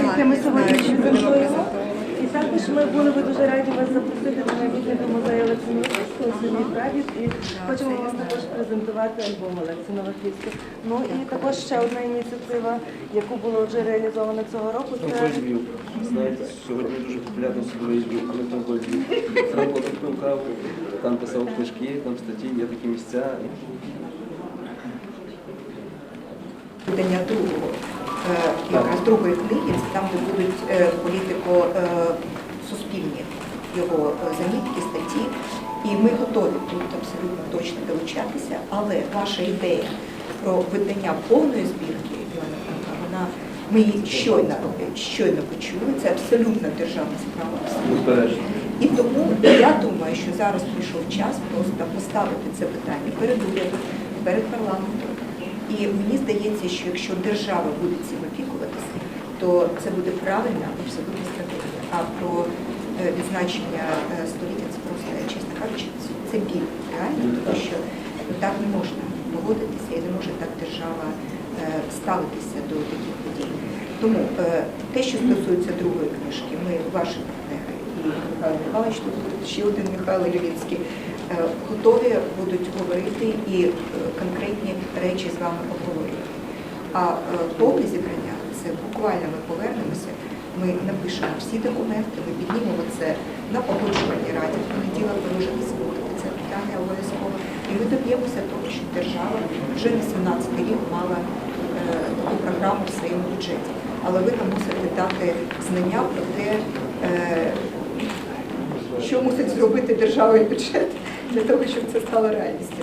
Знаєте, ми сьогодні презентовувати. І також ми були би дуже раді вас запросити на до музею Олексія Новаківського у. І хочемо вам також презентувати альбом Олексія Новаківського. Ну і також ще одна ініціатива, яку було вже реалізовано цього року. Це Львів. Знаєте, сьогодні дуже популярно судовий Львів, але Франко Львів. Франко купив каву, там писав книжки, там статті, є такі місця. видання другого, якраз другої книги, це там, де будуть е, його е, замітки, статті. І ми готові тут абсолютно точно долучатися, але ваша ідея про видання повної збірки вона ми її щойно, щойно почули, це абсолютно державна справа. І тому я думаю, що зараз прийшов час просто поставити це питання перед урядом, перед парламентом. І мені здається, що якщо держава буде цим опікуватися, то це буде правильна абсолютно стратегія. А про е, відзначення е, століття це просто, чесно кажучи, це, біль реально, тому що так не можна поводитися і не може так держава е, ставитися до таких подій. Тому е, те, що стосується другої книжки, ми ваші партнери і Михайло Михайлович, тут ще один Михайло Лівінський, е, готові будуть говорити і е, конкретні речі з вами обговорювати. А е, повне зібрання це буквально ми повернемося. Ми напишемо всі документи, ми піднімемо це на погоджувальній раді. В понеділок ви можете слухати це питання обов'язково. І ми доб'ємося того, щоб держава вже на 17 рік мала е, таку програму в своєму бюджеті. Але ви нам мусите дати знання про те, що мусить зробити держава бюджет для того, щоб це стало реальністю.